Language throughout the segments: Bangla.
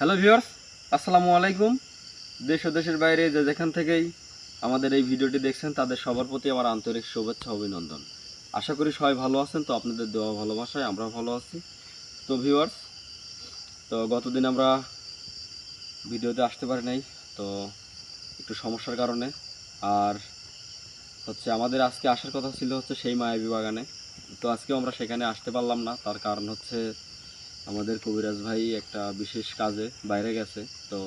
হ্যালো ভিউয়ার্স, আসসালামু আলাইকুম। দেশ ও দেশের বাইরে যে যেখান থেকেই আমাদের এই ভিডিওটি দেখছেন, তাদের সবার প্রতি আমার আন্তরিক শুভেচ্ছা, অভিনন্দন। আশা করি সবাই ভালো আছেন, তো আপনাদের দেওয়া ভালোবাসায় আমরা ভালো আছি। তো ভিউয়ার্স, তো গতদিন আমরা ভিডিওতে আসতে পারি নাই, তো একটু সমস্যার কারণে। আর হচ্ছে আমাদের আজকে আসার কথা ছিল হচ্ছে সেই মায়াবী বাগানে। তো আজকেও আমরা সেখানে আসতে পারলাম না, তার কারণ হচ্ছে আমাদের কবিরাজ ভাই একটা বিশেষ কাজে বাইরে গেছে। তো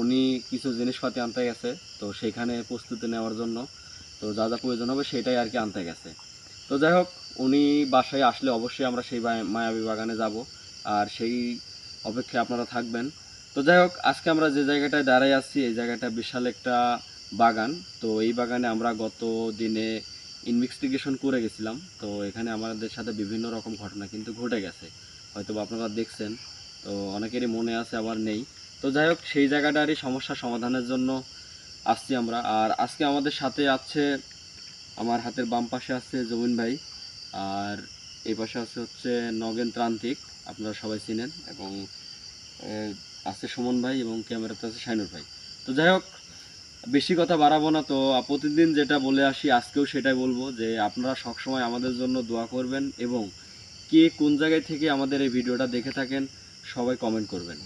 উনি কিছু জিনিসপাতি আনতে গেছে, তো সেখানে প্রস্তুতি নেওয়ার জন্য, তো যা যা প্রয়োজন হবে সেটাই আর কি আনতে গেছে। তো যাই হোক, উনি বাসায় আসলে অবশ্যই আমরা সেই মায়াবী বাগানে যাব, আর সেই অপেক্ষায় আপনারা থাকবেন। তো যাই হোক, আজকে আমরা যে জায়গাটায় দাঁড়াই আছি, এই জায়গাটা বিশাল একটা বাগান। তো এই বাগানে আমরা গত দিনে ইনভেস্টিগেশন করে গেছিলাম। তো এখানে আমাদের সাথে বিভিন্ন রকম ঘটনা কিন্তু ঘটে গেছে। হয়তো আপনারা দেখছেন। তো অনেকেরই মনে আছে, আবার নেই। তো যাই হোক, সেই জায়গাটারই সমস্যা সমাধানের জন্য আসছি আমরা। আর আজকে আমাদের সাথে আছে, আমার হাতের বাম পাশে আছে জমিন ভাই। আর এই পাশে আছে হচ্ছে নগেন ত্রান্তিক আপনারা সবাই চিনেন। এবং আছে সুমন ভাই এবং ক্যামেরাতে আছে শাইনুর ভাই। তো যাই হোক, বেশি কথা বাড়াবো না। তো প্রতিদিন যেটা বলে আসি, আজকেও সেটাই বলব যে আপনারা সবসময় আমাদের জন্য দোয়া করবেন এবং কে কোন জায়গায় থেকে আমাদের এই ভিডিওটা দেখে থাকেন, সবাই কমেন্ট করবেন।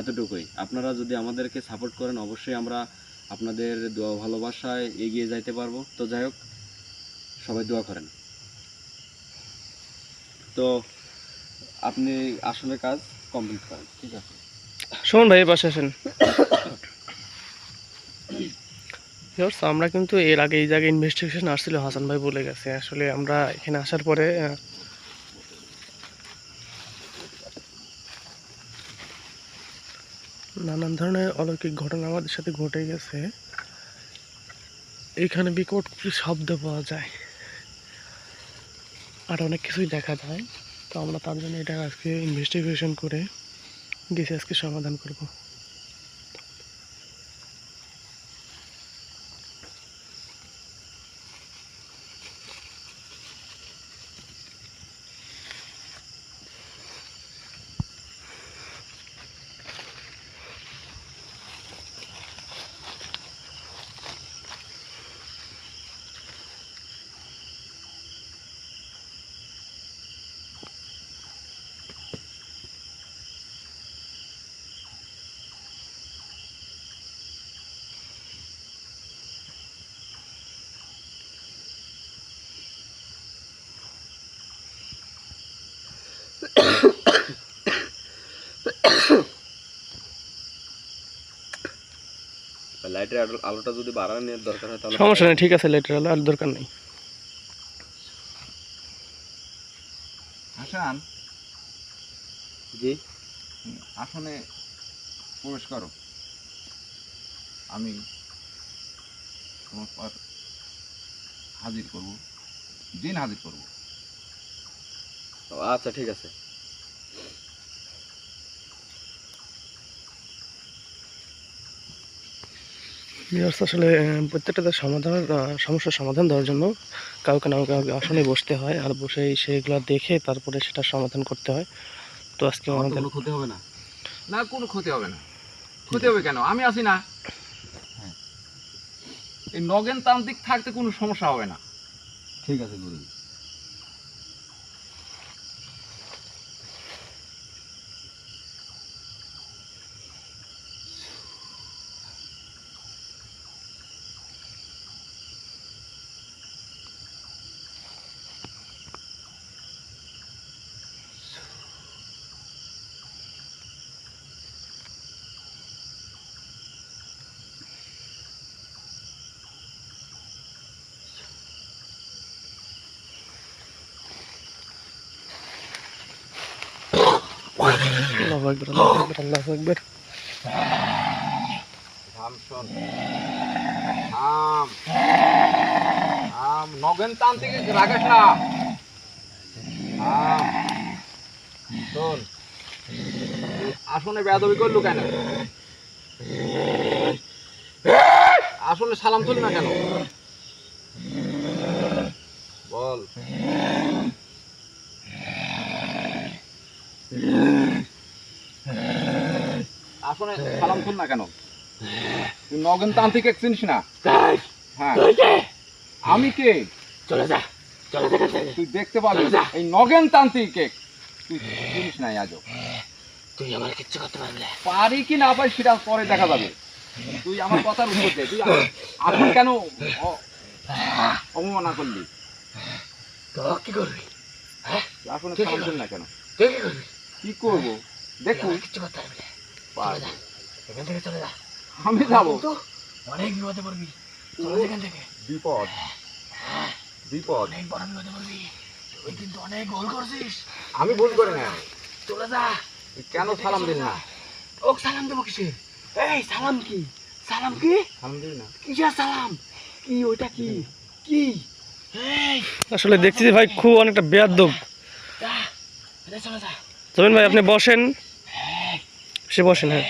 এতটুকুই। আপনারা যদি আমাদেরকে সাপোর্ট করেন, অবশ্যই আমরা আপনাদের দোয়া ভালোবাসায় এগিয়ে যাইতে পারব। তো যাই হোক, সবাই দোয়া করেন। তো আপনি আসলে কাজ কমপ্লিট করেন, ঠিক আছে? শোন ভাই পাশে আসেন। আমরা কিন্তু এর আগে এই জায়গায় ইনভেস্টিগেশন আসছিল, হাসান ভাই বলে গেছে। আসলে আমরা এখানে আসার পরে নানান ধরনের অলৌকিক ঘটনা আমাদের সাথে ঘটে গেছে। এখানে বিকট শব্দ পাওয়া যায়। আর অনেক কিছুই দেখা যায়। তো আমরা তার জন্য এটা আজকে ইনভেস্টিগেশন করে গেছি, আজকে সমাধান করব। লাইটের আলোটা যদি বাড়ানোর দরকার হয় তাহলে সমস্যা নেই ঠিক আছে লেটার আর দরকার নেই। হাসান? জি? আসনে প্রবেশ করো। আমি তোমার পর হাজির করব। দিন হাজির করব। ও, আচ্ছা ঠিক আছে। Viewers, আসলে প্রত্যেকটা সমাধান সমস্যার সমাধান দেওয়ার জন্য কাউকে না কাউকে আসনে বসতে হয় আর বসে সেগুলো দেখে তারপরে সেটা সমাধান করতে হয়। তো আজকে আমার আমাদের কোনো ক্ষতি হবে না। না কোনো ক্ষতি হবে না। ক্ষতি হবে কেন? আমি আসি না। হ্যাঁ। এই নগেন তান্ত্রিক থাকতে কোনো সমস্যা হবে না। ঠিক আছে গুরু। আল্লাহু আকবার, আল্লাহু আকবার, আল্লাহু আকবার। নগেন তান্ত্রিক শোন। আসনে বেয়াদবি করলু কেন? আসনে সালাম তুলি না কেন? বল। আসলে সালাম শুন না কেন? তুই এক চিনিস না? হ্যাঁ। আমি কে? চলে যা চলে যা তুই দেখতে পাবি এই তুই চিনিস না আজও তুই আমার কিচ্ছু করতে পারবি না। পারি কি না পারি সেটা পরে দেখা যাবে। তুই আমার কথার উত্তর দে। তুই এখন কেন অবমাননা করলি? তো কি করবি? এখন সালাম না কেন? কি করবি? কি করব? দেখুন। কিচ্ছু করতে পারবি না। এখান থেকে চলে যা। আমি যাব। অনেক বিপদে পড়বি। চলে এখান থেকে। বিপদ? বিপদ? অনেক বড় বিপদে পড়বি। তুই কিন্তু অনেক গোল করছিস। আমি ভুল করে না চলে যা। কেন সালাম দিল না? ও সালাম দেবো কিসে? এই সালাম কি? সালাম কি? সালাম দিল না? কিসের সালাম? কি ওইটা কি? কি? এই। আসলে দেখছি যে ভাই খুব অনেকটা বেয়াদব। যা এটা চলে যা। জমিন ভাই আপনি বসেন। সে বসেন হ্যাঁ।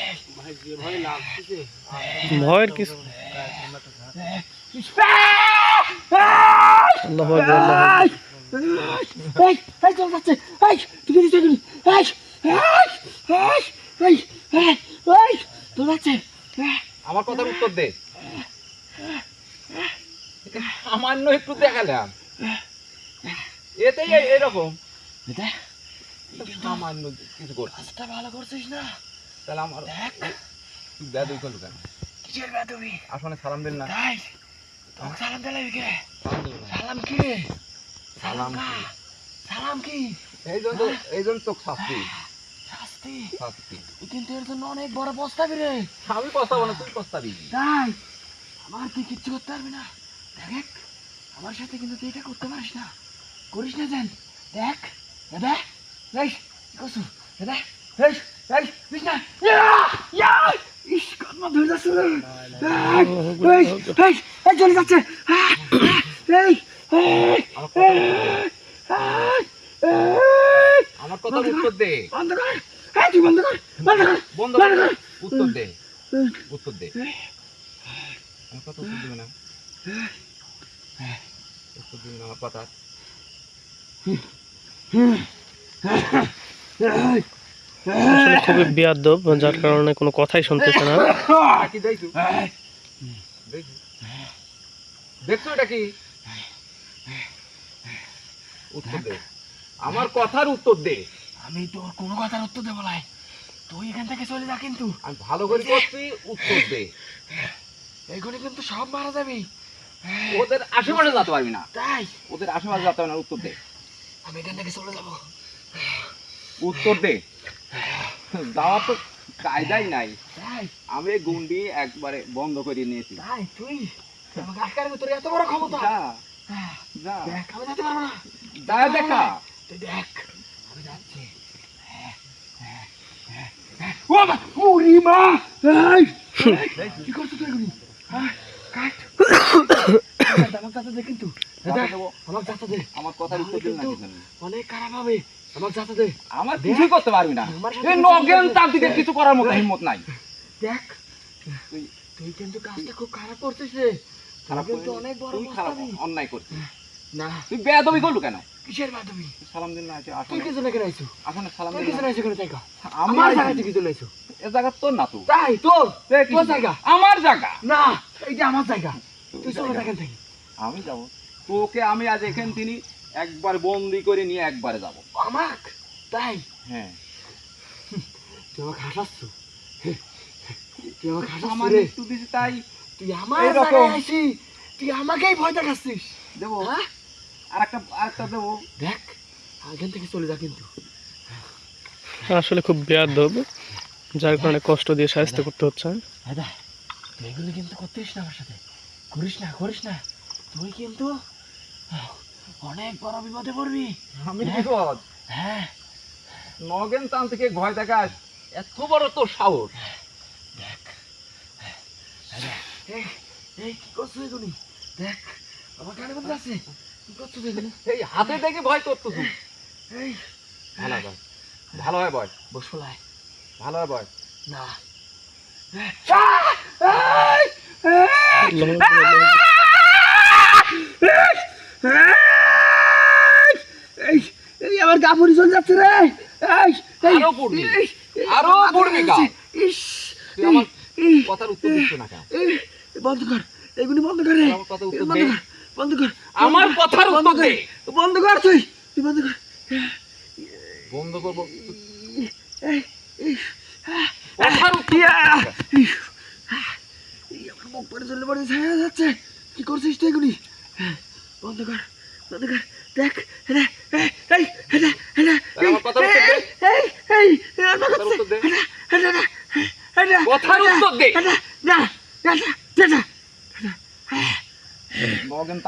ভয়ের কিছু আমার কথার উত্তর দে। সামান্য একটু দেখালাম। এতেই এই- এরকম। এটা সামান্য কিছু কর ভালো করছিস না? তাহলে আমার দেখ। তুই বেদই করলু কেন? কিসের বেদবি আসলে সালাম দিল না। তাই তোকে সালাম দিলাম কে সালাম দিল কি সালাম সালাম কি? সালাম কি? এই জন্য তো- এই জন্য তো শাস্তি। শাস্তি? শাস্তি। কিন্তু এর জন্য অনেক বড় প্রস্তাবি রে। আমি পস্তাবো না তুই পস্তাবি তাই আমার তুই কিচ্ছু করতে পারবি না। দেখ আমার সাথে কিন্তু তুই এটা করতে পারিস না। করিস না যেন। দেখ দাদা এই কি করছ? দাদা এই। চলে যাচ্ছে আমার কথা উত্তর দে। বন্ধ কর। তুই বন্ধ কর। বন্ধ কর। বন্ধ কর। উত্তর দে। উত্তর দে। আমার কথা উত্তর দিবে না। উত্তর দিবে না আমার কথা। খুবই বেয়াদব যার কারণে কোনো কথাই শুনতেছে না। দেখছ এটা কি? উত্তর দে। আমার কথার উত্তর দে। আমি তোর কোনো কথার উত্তর দেবো নাই তুই এখান থেকে চলে যা কিন্তু। আমি ভালো করে করছি উত্তর দে। এখানে কিন্তু সব মারা যাবি। ওদের আশেপাশে যেতে পারবি না। তাই? ওদের আশেপাশে যেতে পারবি না উত্তর দে। আমি এখান থেকে চলে যাব। উত্তর দে। যাওয়ার তো কায়দাই নাই। আমি গুন্ডি একবারে বন্ধ করে নিয়েছি। তাই তুই? তুই আমাকে আটকার তোর এত বড় ক্ষমতা? যা। হ্যাঁ, দেখ আমি যেতে পারব না। যা দেখা। তুই দেখ আমি যাচ্ছি। ও মা উরি মা! এই! এই, কি করছিস তুই এগুলি? হ্যাঁ কাট। দে কিন্তু। দে আমার কথার উত্তর দিন না কিন্তু কিন্তু। অনেক খারাপ হবে। আমাকে যাতে দে। আমার কিছুই করতে পারবি না। এই নগেন তার দিকে কিছু করার মতো হিম্মত নাই। দেখ। তুই তুই কিন্তু কাজটা খুব খারাপ করছিস রে। খারাপ কিন্তু অনেক বড় খারাপ অন্যায় করছিস। না। তুই বেয়াদবি করলু কেন? কিসের বাদবি সালাম দিন না আছে তুই আসলে কিছু লেগে রাইছো আসলে সালাম দিন কিছু না। রাইছো কেন জায়গা আমি আমার আইছি। জায়গা থেকে চলে আইছো এ জায়গা তোর না তো তাই তোর? তোর জায়গা? আমার জায়গা? না এইটা আমার জায়গা। তুই চলে জায়গা। এখান আমি যাব। তোকে আমি আজ এখান তিনি একবার বন্দি করে নিয়ে একবারে যাব। আমাক? তাই? হ্যাঁ। তুই আমাকে হাসাচ্ছ তুই আমাকে হাসাচ্ছ আমার রে? একটু দিছি তাই। তুই আমার। জায়গায় আইছি তুই আমাকেই ভয় দেখাচ্ছিস। দেবো। হ্যাঁ? আর একটা আর একটা দেবো। দেখ এখান থেকে চলে যা কিন্তু। আসলে খুব বেয়াদ বেয়াদব যার কারণে কষ্ট দিয়ে সাহায্য করতে হচ্ছে দাদা তুই এগুলো কিন্তু করতিস না আমার সাথে। করিস না করিস না। তুই কিন্তু অনেক বড় বিপদে পড়বি। আমি হ্যাঁ। বিপদ? হ্যাঁ। নগেন তান থেকে ভয় দেখাস। এত বড় তোর সাহস। দেখ। এই এই কি করছ এগুলি? দেখ আমার কানে মধ্যে আছে। কি করছ এগুলি? এই হাতে দেখে ভয় করতো তুই এই ভালো হয় ভালো হয় বসলাই ভালো হয় ভয় না। আল্লাহু আকবার, আল্লাহু আকবার। এই এই আমার গা পরিচয় যাচ্ছে রে। আরও পড়বি। এই, এই, আরও আমার পড়বি গা। ইস কথার উত্তর দিচ্ছ না কেন? বন্ধ কর। এগুলি বন্ধ কর বন্ধ কর বন্ধ কর। আমার কথার বন্ধ উত্তর কর। দে। বন্ধ কর তুই তুই বন্ধ কর। বন্ধ করব কথার উত্তর। ইস! এই আমার মুখ পরে চলে পড়ে ছায়া যাচ্ছে। কি করছিস তুই এগুলি? বন্ধ কর বন্ধ কর। দেখ কথার উত্তর দে। কথার উত্তর দে। নগেন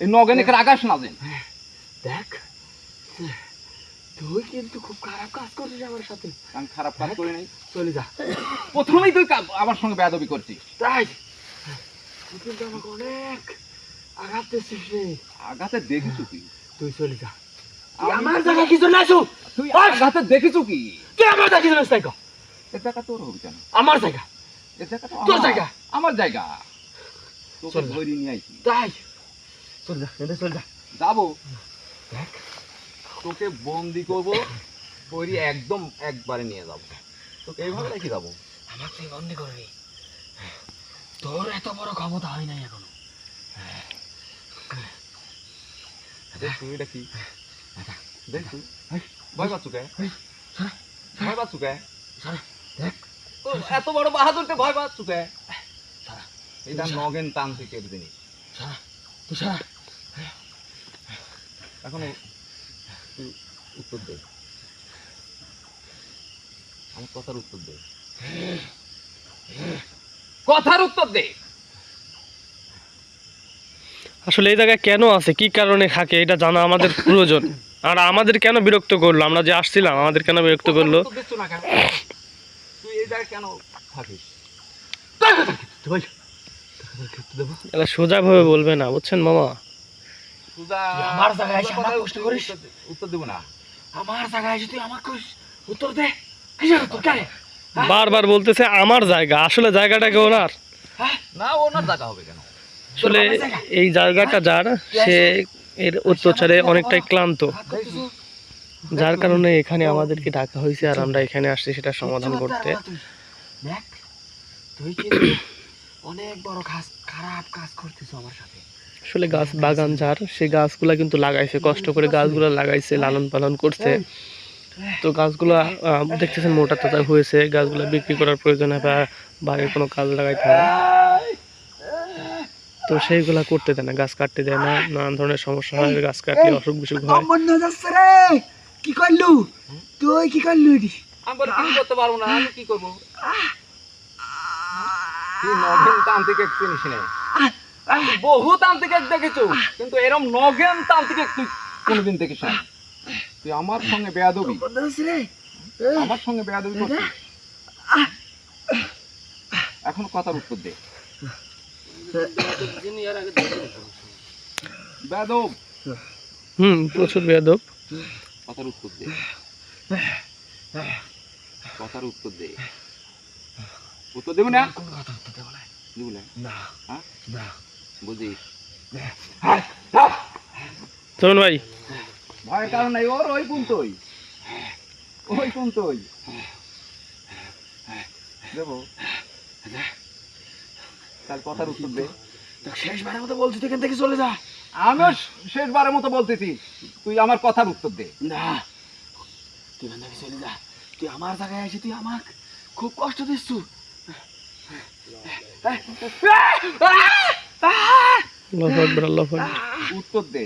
এই নগেনিকে রাগাস না দেখ তুই কিন্তু খুব খারাপ কাজ করছিস আমার সাথে। আমি খারাপ কাজ করি নাই। চলে যা। প্রথমেই তুই আমার সঙ্গে বেয়াদবি করছিস। তাই? তুই কিন্তু আমাকে অনেক আঘাত দিচ্ছিস রে। আঘাতে দেখিছু কি? তুই চলে যা। আমার জায়গায় কিছু না আসু তুই আঘাতে দেখিছু কি? তুই আমার জায়গায় কিছু না এ জায়গা তোর হবে কেন? আমার জায়গা। এ জায়গা তো তোর জায়গা। আমার জায়গা। তোকে ধরে নিয়ে আইছি। তাই? চল যা চল যা। যাব। দেখ। তোকে বন্দি করব করি একদম একবারে নিয়ে যাব। তোকে এইভাবে রেখে যাব। আমার তুই বন্দি করবি? তোর এত বড় ক্ষমতা হয় নাই এখনও। দেখ তুই এটা কি? দেখ তুই। ভয় পাচ্ছু কে? ভয় পাচ্ছু কে? দেখ। এত বড় বাহাদুরকে ভয় পাচ্ছু কে? এটা নগেন তান্ত্রিকের জিনিস। তুই সারা। এখন তুই উত্তর দে। আমার কথার উত্তর দে। কথার উত্তর দে। আসলে এই জায়গায় কেন আছে? কি কারণে থাকে? এটা জানা আমাদের প্রয়োজন। আর আমাদের কেন বিরক্ত করল? আমরা যে আসছিলাম আমাদের কেন বিরক্ত করল? সোজাভাবে বলবে না বুঝছেন মামা? সুজা তুই আমার জায়গায় এসে আমার কষ্ট করিস? উত্তর- উত্তর না। আমার জায়গায় এসে তুই আমাকে উত্তর দে। কিসের উত্তর কেন বারবার বলতেছে আমার জায়গা। আসলে জায়গাটাকে ওনার? হ্যাঁ? না ওনার জায়গা হবে কেন? আসলে এই জায়গাটা যার সে এর অত্যাচারে অনেকটাই ক্লান্ত। যার কারণে এখানে আমাদেরকে ডাকা হয়েছে আর আমরা এখানে আসছি সেটা সমাধান করতে। অনেক বড় কাজ খারাপ কাজ করতেছ আমার সাথে। আসলে গাছ বাগান যার সে গাছগুলা কিন্তু লাগাইছে কষ্ট করে গাছগুলা লাগাইছে লালন পালন করছে। তো গাছগুলা দেখতেছেন মোটা তাজা হয়েছে গাছগুলা বিক্রি করার প্রয়োজন হয় বা বাইরে কোনো কাজ লাগাইতে হবে তো সেইগুলা করতে দেয় না গাছ কাটতে দেয় না নানান ধরনের সমস্যা হয় গাছ কাটলে অসুখ বিসুখ হয়। কম্বন না যাচ্ছে রে কি করলু? তুই কি করলু আমি কি করতে পারব না আমি কি করব? তুই নগেন তান্ত্রিক এক চিনিস না তুই বহু তান্ত্রিক দেখেছ কিন্তু এরম নগেন তান্ত্রিক তুই কোনোদিন দেখিস না। তুই আমার সঙ্গে বেয়াদবি। আমার সঙ্গে বেয়াদবি করছিস। এখন কথার উত্তর দে। বেয়াদব। হুম প্রচুর বেয়াদব। কথার উত্তর দে। কথার উত্তর দে। উত্তর দেবো না? কোন কথা উত্তর দেবো না? না। না। না বুঝিস চলুন ভাই। ভয়ের কারণ নাই ওর ওই ওই দেবো। তার কথার উত্তর দে। শেষবারের মতো বলছি তুই এখান থেকে চলে যা। আমিও শেষবারের মতো বলতেছি। তুই আমার কথার উত্তর দে। না তুই এখান থেকে চলে যা। তুই আমার জায়গায় এসে তুই আমাকে খুব কষ্ট দিচ্ছ আল্লাহু আকবার আল্লাহু আকবার। উত্তর দে।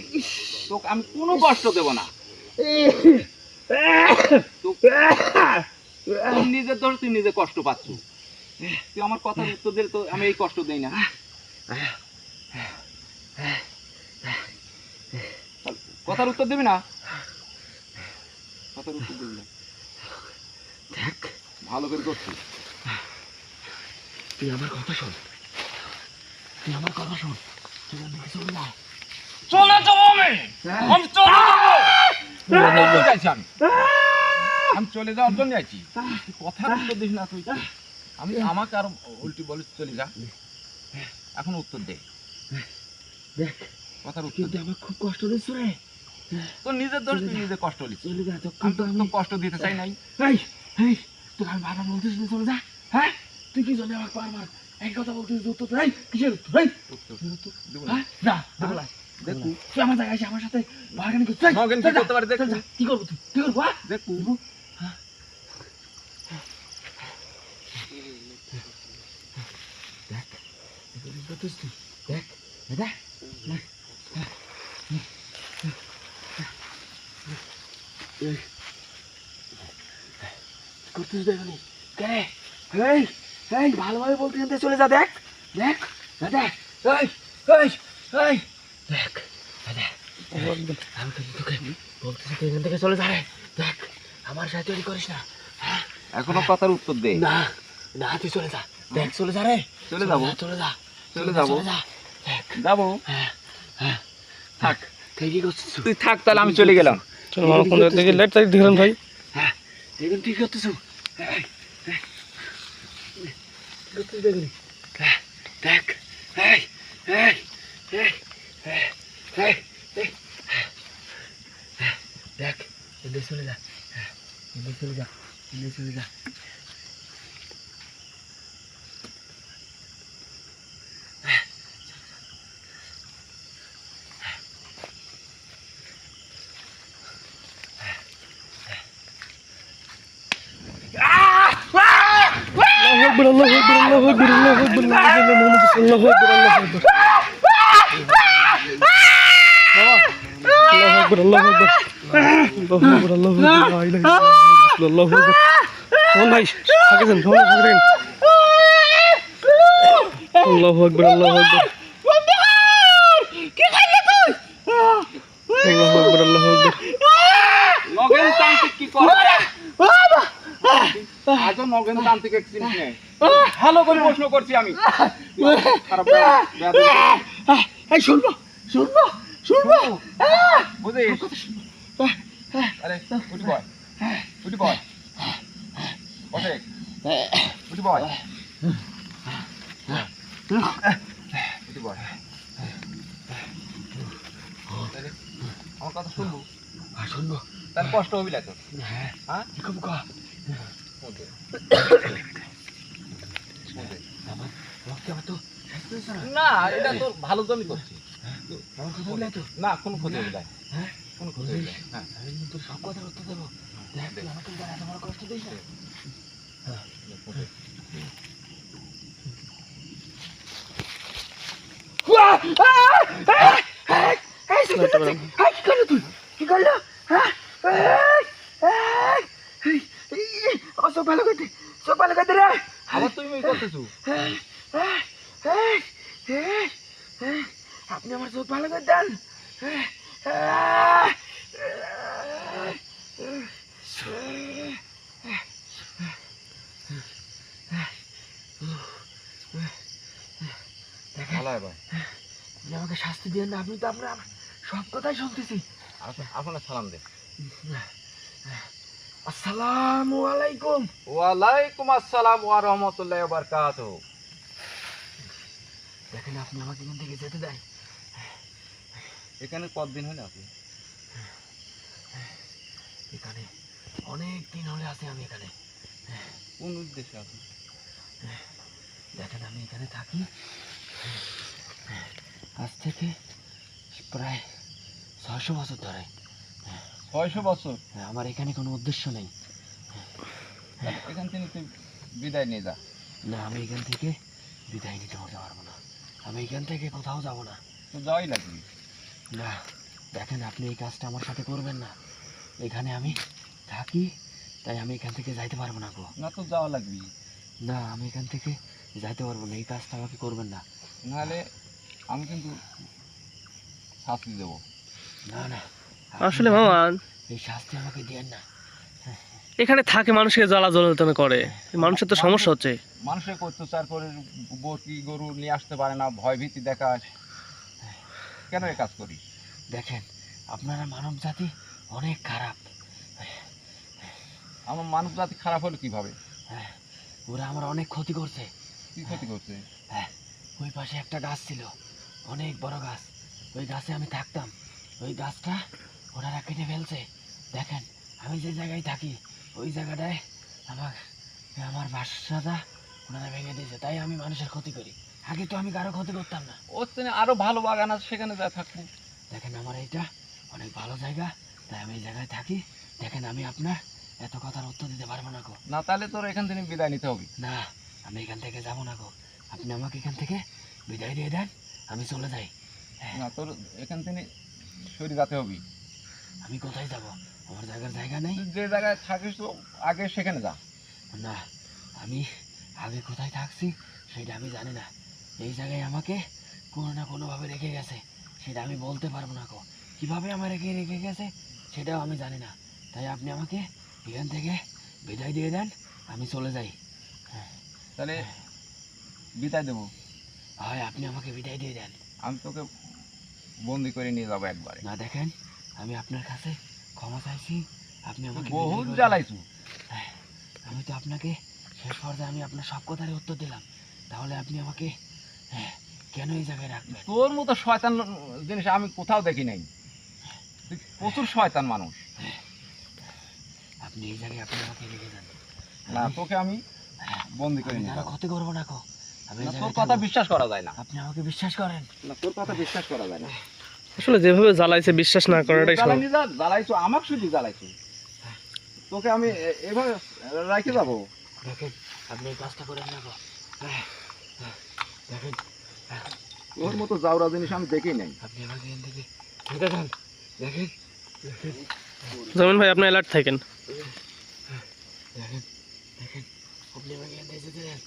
তোকে আমি কোনো কষ্ট দেব না। তুই নিজের দোষ তুই নিজে কষ্ট পাচ্ছ। তুই আমার কথার উত্তর দিলে তো আমি এই কষ্ট দেই না। কথার উত্তর দিবি না? কথার উত্তর দিবি না। দেখ। ভালো করে করছিস। তুই আমার কথা শোন। তুই আমার আমি আমাকে আরও উল্টি বলিস চলে যা। এখন উত্তর দে কথার উত্তর দে আমার খুব কষ্ট দিচ্ছ রে তোর নিজের দোষ তুই নিজে কষ্ট হলি চলে যা তো আমি কষ্ট দিতে চাই নাই এই এই তোকে আমি বারবার বলতেছি চলে যা হ্যাঁ তুই কি জানি আমাকে বারবার এই কথা বলতেছিস উত্তর। এই কিসের উত্তর এই না। হ্যাঁ? না। দেবো না। দেখু তুই আমার জায়গায় আমার সাথে বাগানি এই, নগেন কি করতে পারে? দেখু কি করব তুই? কি করব হ্যাঁ? দেখু দেখ কি দেখ দেখ। এই। দেখনি কে? এই। এই ভালোভাবে বলতে জানতে চলে যা দেখ দেখ দেখ এই এই এই দেখ এই দেখ। আমি কিন্তু তোকে বলতেছি তুই এখান থেকে চলে যা রে দেখ আমার সাথে তৈরি করিস না হ্যাঁ? এখনও কথার উত্তর দে। না না তুই চলে যা দেখ চলে যা রে। চলে যাব। চলে যা চলে যাব। যাব। হ্যাঁ হ্যাঁ থাক। তুই তুই থাক তাহলে আমি চলে গেলাম। চলো মামা কোন দিকে লেট সাইড দিলেন ভাই। হ্যাঁ দেখুন তুই কি করছিস এই, এই, কি করছিস দেখুন হ্যাঁ, দেখ এই এই এই এদিকে চলে যা। হ্যাঁ, এদিকে চলে যা এদের চলে যা আল্লাহু আকবার আল্লাহু আকবার আল্লাহু আকবার। আল্লাহু আকবার। আল্লাহু আকবার। আল্লাহু আকবার আল্লাহু আকবার আল্লাহু আকবার আল্লাহু আকবার আল্লাহু আকবার লা ইলাহা ইল্লাল্লাহ আল্লাহু আকবার শোন ভাই থাকে যান শোন থাকে যান আল্লাহু আকবার আল্লাহু আকবার আল্লাহু আকবার আল্লাহু আকবার নগেন তান্ত্রিক কি করে? আজও নগেন তান্ত্রিক এক চিনিস নে। ভালো করে প্রশ্ন করছি আমি। এই শুনব শুনব শুনব। বুঝিস? আরে উঠি বয়। উঠি বয়। বসে। উঠি বয়। উঠি বয়। তাহলে আমার কথা শুনব? শুনব। তাহলে কষ্ট হবি না তোর হ্যাঁ? হ্যাঁ কি করব কা মধ্যে মধ্যে। আমার আমাকে আমার তো শাস্তি হয়েছে না না এটা ভালো জমি করছি কথা তো না কোনো ক্ষতি হবে না হ্যাঁ কোনো ক্ষতি হবে হ্যাঁ তোর সব কথার উত্তর দেবো দেখ তুই আমাকে এত বড় কষ্ট দিস হ্যাঁ আমার করতে করতে তুমি করতেছো এই, এই, এই, এই, এই, আপনি আমার চোখ ভালো করে দেন আমাকে শাস্তি দিয়েন না আপনি তো আপনার সব কথাই শুনতেছি। আপনার সালাম দে আসসালামু আলাইকুম। ওয়ালাইকুম আসসালাম ওয়া রাহমাতুল্লাহি ওয়া বারাকাতুহু। দেখেন আপনি আমাকে এখান থেকে যেতে দেন এখানে কতদিন হলো আপনি? এখানে অনেক দিন হলে আছি আমি এখানে। কোন উদ্দেশ্যে আপনি? দেখেন আমি এখানে থাকি। আজ থেকে প্রায় ছয়শো বছর ধরে। ছয়শো বছর? আমার এখানে কোনো উদ্দেশ্য নেই। এখান থেকে তুই বিদায় নিয়ে যা। না আমি এখান থেকে বিদায় নিতে হতে পারব না। আমি এখান থেকে কোথাও যাব না। তো যাওয়াই লাগবে। না দেখেন আপনি এই কাজটা আমার সাথে করবেন না। এখানে আমি থাকি তাই আমি এখান থেকে যাইতে পারব না গো। না তো যাওয়া লাগবে। না আমি এখান থেকে যাইতে পারব না এই কাজটা আমাকে করবেন না। নাহলে আমি কিন্তু শাস্তি দেবো। না না আসলে মামা এই শাস্তি আমাকে দেন না। এখানে থাকে মানুষকে জ্বালা জ্বলতনা করে। মানুষের তো সমস্যা হচ্ছে। মানুষের অত্যাচার করে বটি গরু নিয়ে আসতে পারে না ভয় ভীতি দেখাস কেন এ কাজ করি দেখেন আপনারা মানব জাতি অনেক খারাপ। আমার মানব জাতি খারাপ হলো কীভাবে? হ্যাঁ, ওরা আমার অনেক ক্ষতি করছে। কি ক্ষতি করছে? হ্যাঁ ওই পাশে একটা গাছ ছিল অনেক বড় গাছ। ওই গাছে আমি থাকতাম। ওই গাছটা ওনারা কেটে ফেলছে। দেখেন আমি যে জায়গায় থাকি ওই জায়গাটায় আমার আমার বাসাটা ওনারা ভেঙে দিয়েছে। তাই আমি মানুষের ক্ষতি করি। আগে তো আমি কারও ক্ষতি করতাম না। ওর থেকে আরও ভালো বাগান আছে সেখানে যা থাকব। দেখেন আমার এইটা অনেক ভালো জায়গা তাই আমি এই জায়গায় থাকি। দেখেন আমি আপনার এত কথার উত্তর দিতে পারব না গো। না তাহলে তোর এখান থেকে বিদায় নিতে হবে। না আমি এখান থেকে যাব না গো। আপনি আমাকে এখান থেকে বিদায় দিয়ে দেন আমি চলে যাই। না তোর এখান থেকে সরে যেতে হবে। আমি কোথায় যাব? আমার জায়গার জায়গা নেই। যে জায়গায় থাকিস তো আগে সেখানে যা। না আমি আগে কোথায় থাকছি সেটা আমি জানি না। এই জায়গায় আমাকে কোনো না কোনোভাবে রেখে গেছে। সেটা আমি বলতে পারব না কো। কীভাবে আমার রেখে রেখে গেছে সেটাও আমি জানি না। তাই আপনি আমাকে এখান থেকে বিদায় দিয়ে দেন আমি চলে যাই। তাহলে বিদায় দেবো? হয় আপনি আমাকে বিদায় দিয়ে দেন। আমি তোকে বন্দি করে নিয়ে যাব একবারে। না দেখেন আমি আপনার কাছে ক্ষমা চাইছি আপনি আমাকে বহুত। জ্বালাইছু। হ্যাঁ, আমি তো আপনাকে শেষ পর্যায়ে আমি আপনার সব কথারই উত্তর দিলাম। তাহলে আপনি আমাকে হ্যাঁ, কেন এই জায়গায় রাখবেন? তোর মতো শয়তান জিনিস আমি কোথাও দেখি নাই। তুই প্রচুর শয়তান মানুষ। আপনি এই জায়গায় আপনি আমাকে রেখে দেন না তোকে আমি বন্দি করে ক্ষতি করব না তোর কথা বিশ্বাস করা যায় না। আপনি আমাকে বিশ্বাস করেন। না তোর কথা বিশ্বাস করা যায় না। আসলে যেভাবে জ্বালাইছে বিশ্বাস না করাটাই। জ্বালানি জ্বালাইছো আমাকে শুধু জ্বালাইছো। তোকে আমি এভাবে রাখে যাব। দেখেন আপনি এই কাজটা করেন না গো দেখেন। তোর মতো যাওরা জিনিস আমি দেখি নাই। আপনি আমাকে এখান থেকে রেখে দেন। দেখেন দেখেন। যেমন ভাই আপনি অ্যালার্ট থাকেন। দেখেন দেখেন। আপনি আমাকে এখান থেকে যেতে দেন।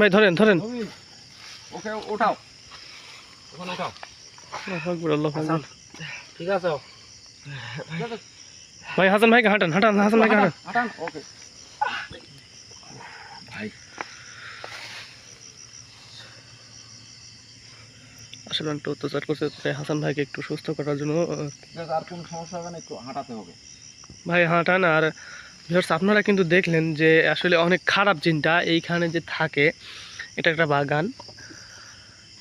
ভাই ধরেন ধরেন। ওকে ওঠাও ওখানে ওঠাও আল্লাহু আকবার, আল্লাহু আকবার। ঠিক আছে? ভাই হাসান ভাইকে হাঁটান হাঁটান হাসান ভাইকে হাঁটান। হাঁটান ওকে। আসলে একটু অত্যাচার করছে তাই হাসান ভাইকে একটু সুস্থ করার জন্য আর কোনো সমস্যা হবে না একটু হাঁটাতে হবে। ভাই হাঁটান আর ভিউয়ার্স আপনারা কিন্তু দেখলেন যে আসলে অনেক খারাপ চিন্তা এইখানে যে থাকে এটা একটা বাগান।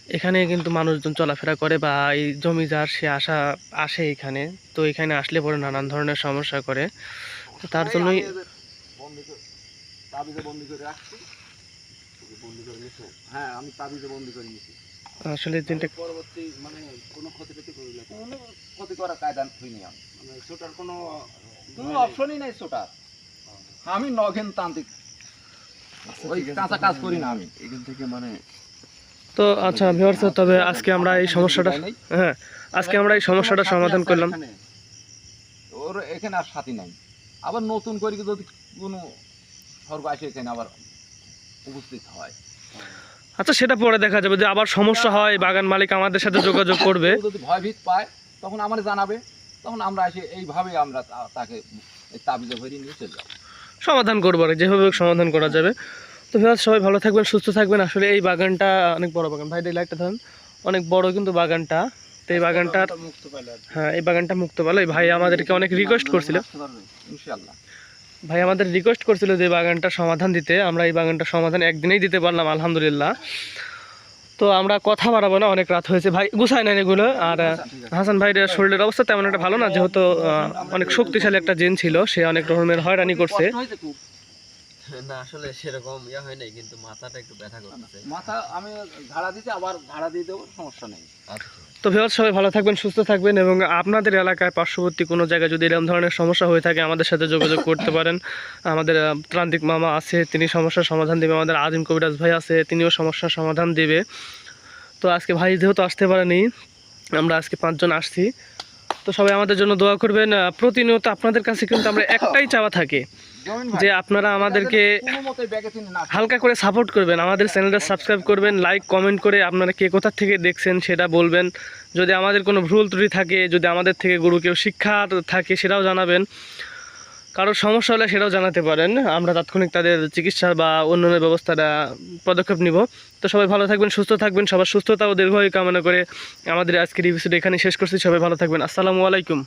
এখানে কিন্তু মানুষজন চলাফেরা করে বা এই জমি যার সে আসা আসে এখানে। তো এখানে আসলে পরে নানান ধরনের সমস্যা করে। তো তার জন্যই হ্যাঁ আমি তাবিজে বন্দি করে নিছি আসলে জিনটা পরবর্তী মানে কোনো ক্ষতি ক্ষতি করার কায়দা হইনি আমি। মানে ছোটার কোনো কোনো অপশনই নাই ছোটার আমি নগেন তান্ত্রিক। ওই কাঁচা কাজ করি না আমি। এখান থেকে মানে তো আচ্ছা ভিউয়ার্স তবে আজকে আমরা এই সমস্যাটা হ্যাঁ আজকে আমরা এই সমস্যাটা সমাধান করলাম। ওর এখানে আর সাথী নাই। আবার নতুন করে যদি কোনো স্বর্গ আসে এখানে আবার উপস্থিত হয়। আচ্ছা সেটা পরে দেখা যাবে যে আবার সমস্যা হয় বাগান মালিক আমাদের সাথে যোগাযোগ করবে। যদি ভয়ভীত পায় তখন আমার জানাবে। তখন আমরা এসে এইভাবে আমরা তাকে তাবিজে ভরিয়ে নিয়ে চলে যাব। সমাধান করব আর যেভাবে সমাধান করা যাবে। তো ভিউয়ার্স সবাই ভালো থাকবেন সুস্থ থাকবেন। আসলে এই বাগানটা অনেক বড় বাগান। ভাই লাইটটা ধরেন অনেক বড় কিন্তু বাগানটা। তো এই পাইলে হ্যাঁ এই বাগানটা মুক্ত পেল এই ভাই আমাদেরকে অনেক রিকোয়েস্ট করছিল। ভাই আমাদের রিকোয়েস্ট করছিল যে বাগানটা সমাধান দিতে। আমরা এই বাগানটা সমাধান একদিনেই দিতে পারলাম আলহামদুলিল্লাহ। তো আমরা কথা বাড়াবো না অনেক রাত হয়েছে। ভাই গুছায় নেন এগুলো। আর হাসান ভাইয়ের শরীরের অবস্থা তেমন একটা ভালো না যেহেতু অনেক শক্তিশালী একটা জেন ছিল সে অনেক রকমের হয়রানি করছে। না আসলে সেরকম ইয়া হয় নাই কিন্তু মাথাটা একটু ব্যথা করতেছে। মাথা আমি ঝাড়া দিতে আবার ঝাড়া দিয়ে দেবো সমস্যা নেই। আচ্ছা। তো ভিউয়ার্স সবাই ভালো থাকবেন সুস্থ থাকবেন এবং আপনাদের এলাকায় পার্শ্ববর্তী কোনো জায়গায় যদি এরকম ধরনের সমস্যা হয়ে থাকে আমাদের সাথে যোগাযোগ করতে পারেন। আমাদের আহ, ত্রান্তিক মামা আছে তিনি সমস্যার সমাধান দেবে। আমাদের আদিম কবিরাজ ভাই আছে তিনিও সমস্যার সমাধান দেবে। তো আজকে ভাই যেহেতু আসতে পারেনি আমরা আজকে পাঁচজন আসছি। তো সবাই আমাদের জন্য দোয়া করবেন। প্রতিনিয়ত আপনাদের কাছে কিন্তু আমরা একটাই চাওয়া থাকে। যে আপনারা আমাদেরকে হালকা করে সাপোর্ট করবেন আমাদের চ্যানেলটা সাবস্ক্রাইব করবেন লাইক কমেন্ট করে আপনারা কে কোথা থেকে দেখছেন সেটা বলবেন। যদি আমাদের কোনো ভুল ত্রুটি থাকে যদি আমাদের থেকে গুরু কেউ শিক্ষা থাকে সেটাও জানাবেন। কারোর সমস্যা হলে সেটাও জানাতে পারেন। আমরা তাৎক্ষণিক তাদের চিকিৎসা বা অন্যান্য ব্যবস্থাটা পদক্ষেপ নিব। তো সবাই ভালো থাকবেন সুস্থ থাকবেন সবার সুস্থতা ও দীর্ঘায়ু কামনা করে আমাদের আজকের এপিসোড এখানে শেষ করছি। সবাই ভালো থাকবেন। আসসালামু আলাইকুম।